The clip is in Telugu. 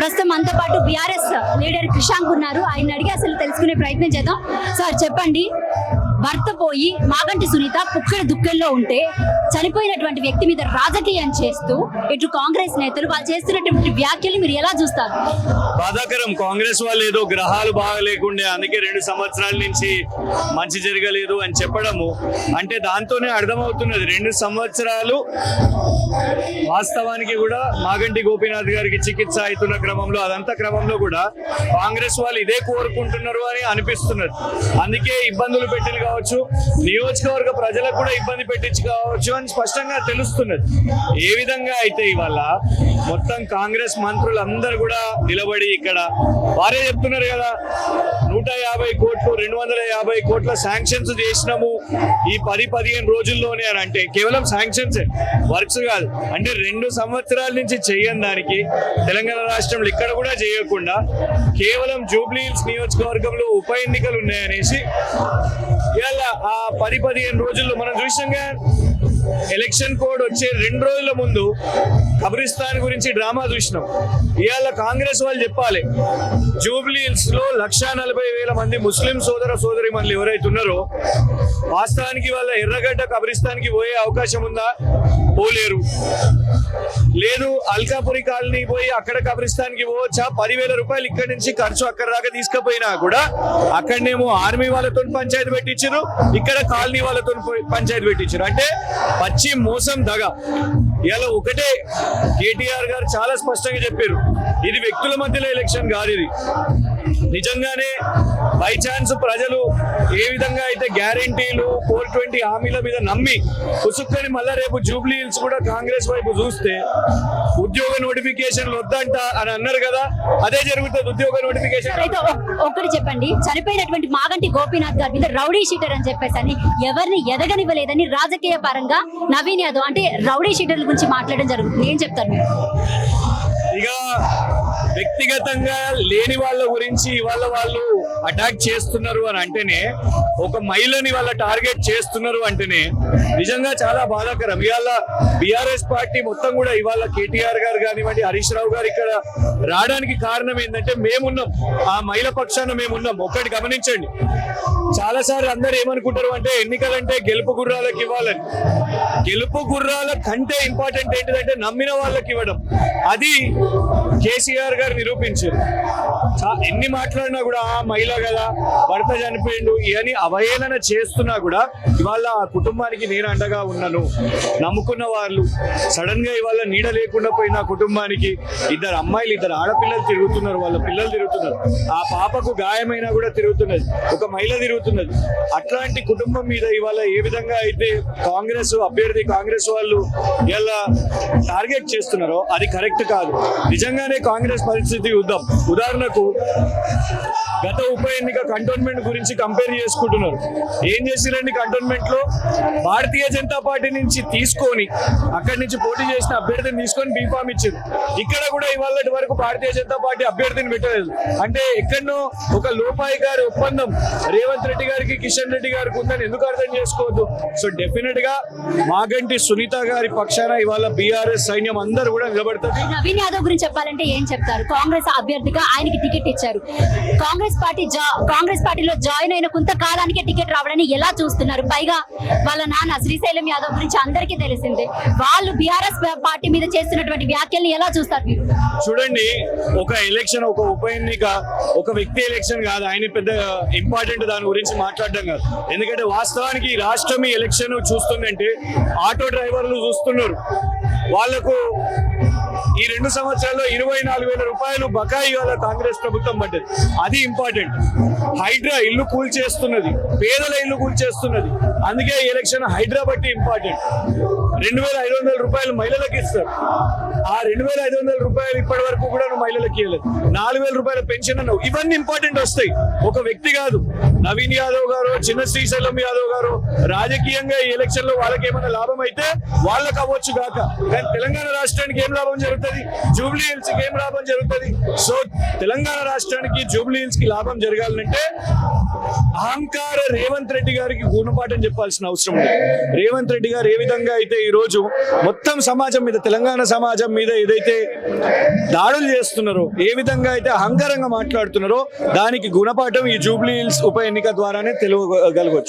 ప్రస్తుతం మనతో పాటు బీఆర్ఎస్ లీడర్ క్రిషాంక్ ఉన్నారు. ఆయన అడిగి అసలు తెలుసుకునే ప్రయత్నం చేద్దాం. సార్ చెప్పండి. భర్త పోయి మాగంటి సునీత పుక్కడి దుఃఖంలో ఉంటే చనిపోయినటువంటి వ్యక్తి మీద రాజకీయం చేస్తూ ఇటు కాంగ్రెస్ నేతలు వాళ్ళు చేస్తున్నటువంటి వ్యాఖ్యలు మీరు ఎలా చూస్తారు? బాధాకరం. కాంగ్రెస్ వాళ్ళు ఏదో గ్రహాలు బాగలేకుండే అందుకే రెండు సంవత్సరాల నుంచి మంచి జరగలేదు అని చెప్పడము అంటే దాంతోనే అర్థమవుతున్నది. రెండు సంవత్సరాలు వాస్తవానికి కూడా మాగంటి గోపీనాథ్ గారికి చికిత్స అవుతున్న క్రమంలో అదంతా క్రమంలో కూడా కాంగ్రెస్ వాళ్ళు ఇదే కోరుకుంటున్నారు అని అనిపిస్తున్నది. అందుకే ఇబ్బందులు పెట్టిన కావచ్చు. నియోజకవర్గ ప్రజలకు కూడా ఇబ్బంది పెట్టించి కావచ్చు అని స్పష్టంగా తెలుస్తున్నది. ఏ విధంగా అయితే ఇవాళ మొత్తం కాంగ్రెస్ మంత్రులందరూ కూడా నిలబడి ఇక్కడ వారే చెప్తున్నారు కదా నూట యాభై కోట్లు రెండు వందల యాభై కోట్ల శాంక్షన్స్ చేసినాము ఈ పది పదిహేను రోజుల్లోనే అని అంటే కేవలం శాంక్షన్స్ వర్క్స్ కాదు. అంటే రెండు సంవత్సరాల నుంచి చేయని దానికి తెలంగాణ రాష్ట్రంలో ఇక్కడ కూడా చేయకుండా కేవలం జూబ్లీ హిల్స్ నియోజకవర్గంలో ఉప ఎన్నికలు ఉన్నాయనేసి ఇవాళ ఆ పది పదిహేను రోజుల్లో మనం చూసాంగా ఎలక్షన్ కోడ్ వచ్చే రెండు రోజుల ముందు కబ్రిస్తాన్ గురించి డ్రామా చూసినాం. ఇవాళ కాంగ్రెస్ వాళ్ళు చెప్పాలి జూబ్లీ హిల్స్లో లక్షా నలభై వేల మంది ముస్లిం సోదర సోదరి మనలు ఎవరైతే ఉన్నారో వాస్తవానికి వాళ్ళ ఎర్రగడ్డ కబ్రిస్తాన్కి పోయే అవకాశం ఉందా? పోలేరు. లేదు అల్కాపురి కాలనీ పోయి అక్కడ కబ్రిస్తాన్కి పోవచ్చా? పదివేల రూపాయలు ఇక్కడ నుంచి ఖర్చు అక్కడ దాకా తీసుకుపోయినా కూడా అక్కడనేమో ఆర్మీ వాళ్ళతో పంచాయతీ పెట్టించారు ఇక్కడ కాలనీ వాళ్ళతో పంచాయతీ పెట్టించారు అంటే పచ్చి మోసం దగ. ఇలా ఒకటే కేటీఆర్ గారు చాలా స్పష్టంగా చెప్పారు ఇది వ్యక్తుల మధ్యలో ఎలక్షన్ కాదు ఇది. నిజంగానే బై ఛాన్స్ ప్రజలు ఏ విధంగా అయితే గ్యారంటీలు ఫోర్ ట్వంటీ హామీల మీద నమ్మి పుసుక్కని మళ్ళా రేపు జూబ్లీ హిల్స్ కూడా కాంగ్రెస్ వైపు చూస్తే ఉద్యోగ నోటిఫికేషన్లు వద్దంట అని అన్నారు కదా అదే జరుగుతుంది ఉద్యోగ నోటిఫికేషన్ అయితే చెప్పండి చనిపోయినటువంటి మాగంటి గోపీనాథ్ గారి మీద రౌడీ షీటర్ అని చెప్పేసి అని ఎవరిని ఎదగనివ్వలేదని రాజకీయ పరంగా నవీన్ యాదవ్ అంటే రౌడీ షీటర్ల గురించి మాట్లాడడం జరుగుతుంది. ఏం చెప్తారు మీరు? వ్యక్తిగతంగా లేని వాళ్ళ గురించి ఇవాళ వాళ్ళు అటాక్ చేస్తున్నారు అని అంటేనే ఒక మహిళని వాళ్ళ టార్గెట్ చేస్తున్నారు అంటేనే నిజంగా చాలా బాధాకరం. ఇవాళ బీఆర్ఎస్ పార్టీ మొత్తం కూడా ఇవాళ కేటీఆర్ గారు కానివ్వండి హరీష్ రావు గారు ఇక్కడ రావడానికి కారణం ఏంటంటే మేమున్నాం. ఆ మహిళ పక్షాన మేమున్నాం. ఒక్కటి గమనించండి. చాలా సార్లు అందరు ఏమనుకుంటారు అంటే ఎన్నికలంటే గెలుపు గుర్రాలకు ఇవ్వాలని. గెలుపు గుర్రాల కంటే ఇంపార్టెంట్ ఏంటిదంటే నమ్మిన వాళ్ళకి ఇవ్వడం. అది కేసీఆర్ గారు నిరూపించారు. ఎన్ని మాట్లాడినా కూడా ఆ మహిళ కదా భర్త చనిపోయిండు ఇవన్నీ అవహేళన చేస్తున్నా కూడా ఇవాళ ఆ కుటుంబానికి నేను అండగా ఉన్నాను. నమ్ముకున్న వాళ్ళు సడన్గా ఇవాళ నీడ లేకుండా పోయిన కుటుంబానికి ఇద్దరు అమ్మాయిలు ఇద్దరు ఆడపిల్లలు తిరుగుతున్నారు వాళ్ళ పిల్లలు తిరుగుతున్నారు. ఆ పాపకు గాయమైనా కూడా తిరుగుతున్నది ఒక మహిళ తిరుగుతున్నది. అట్లాంటి కుటుంబం మీద ఇవాళ ఏ విధంగా అయితే కాంగ్రెస్ అభ్యర్థి కాంగ్రెస్ వాళ్ళు ఇలా టార్గెట్ చేస్తున్నారో అది కరెక్ట్ కాదు. నిజంగానే కాంగ్రెస్ పరిస్థితి యుద్ధం ఉదాహరణకు గత ఉప ఎన్నిక కంటోన్మెంట్ గురించి కంపేర్ చేసుకుంటున్నారు. ఏం చేసిరండి కంటోన్మెంట్లో భారతీయ జనతా పార్టీ నుంచి తీసుకొని అక్కడి నుంచి పోటీ చేసిన అభ్యర్థిని తీసుకొని బీఫామ్ ఇచ్చింది ఇక్కడ కూడా ఇవాళ వరకు భారతీయ జనతా పార్టీ అభ్యర్థిని పెట్టలేదు. అంటే ఎక్కడనో ఒక లోపాయి గారి ఒప్పందం రేవంత్ రెడ్డి గారికి కిషన్ రెడ్డి గారికి ఉందని ఎందుకు అర్థం చేసుకోవద్దు? సో డెఫినెట్గా మాగంటి సునీత గారి పక్షాన ఇవాళ బీఆర్ఎస్ సైన్యం అందరూ కూడా నిలబడుతుంది నవీన్ యాదవ్ గురించి చెప్పాలంటే ఏం చెప్తారు? కాంగ్రెస్ అభ్యర్థిగా ఆయనకి టికెట్ ఇచ్చారు. కాంగ్రెస్ పార్టీ కాంగ్రెస్ పార్టీలో జాయిన్ అయిన కొంతకాలానికే టికెట్ రావడాన్ని ఎలా చూస్తున్నారు? పైగా వాళ్ళ నాన్న శ్రీశైలం యాదవ్ గురించి అందరికీ తెలిసిందే. వాళ్ళు బీఆర్ఎస్ పార్టీ మీద చేస్తున్నటువంటి వ్యాఖ్యల్ని ఎలా చూస్తారు మీరు? చూడండి ఒక ఎలక్షన్ ఒక ఉప ఎన్నిక ఒక వ్యక్తి ఎలక్షన్ కాదు. ఆయన పెద్ద ఇంపార్టెంట్ దాని గురించి మాట్లాడడం కాదు. ఎందుకంటే వాస్తవానికి రాష్ట్రం ఎలక్షన్ చూస్తుందంటే ఆటో డ్రైవర్లు చూస్తున్నారు. వాళ్ళకు ఈ రెండు సంవత్సరాల్లో ఇరవై నాలుగు వేల రూపాయలు బకాయి వాళ్ళ కాంగ్రెస్ ప్రభుత్వం పడ్డది. అది ఇంపార్టెంట్. హైడ్రా ఇల్లు కూల్చేస్తున్నది. పేదల ఇల్లు కూల్చేస్తున్నది. అందుకే ఈ ఎలక్షన్ హైడ్రా బట్టి ఇంపార్టెంట్. రెండు వేల ఐదు వందల రూపాయలు మహిళలకు ఇస్తారు. ఆ రెండు వేల ఐదు వందల రూపాయలు ఇప్పటి వరకు కూడా నువ్వు మహిళలకు ఇవ్వలేదు నాలుగు వేల రూపాయల పెన్షన్ అన్నావు. ఇవన్నీ ఇంపార్టెంట్ వస్తాయి. ఒక వ్యక్తి కాదు. నవీన్ యాదవ్ గారు చిన్న శ్రీశైలం యాదవ్ గారు రాజకీయంగా ఈ ఎలక్షన్లో వాళ్ళకి ఏమైనా లాభం అయితే వాళ్ళకి అవ్వచ్చు కాక కానీ తెలంగాణ రాష్ట్రానికి ఏం లాభం జరుగుతుంది? జూబ్లీ హిల్స్కి ఏం లాభం జరుగుతుంది? సో తెలంగాణ రాష్ట్రానికి జూబ్లీ హిల్స్కి లాభం జరగాలంటే అహంకార రేవంత్ రెడ్డి గారికి గుణపాఠం చెప్పాల్సిన అవసరం ఉంది. రేవంత్ రెడ్డి గారు ఏ విధంగా అయితే ఈ రోజు మొత్తం సమాజం మీద తెలంగాణ సమాజం మీద ఏదైతే దాడులు చేస్తున్నారో ఏ విధంగా అయితే అహంకారంగా మాట్లాడుతున్నారో దానికి గుణపాఠం ఈ జూబ్లీ హిల్స్ ఉప ఎన్నిక ద్వారానే తెలియగలగవచ్చు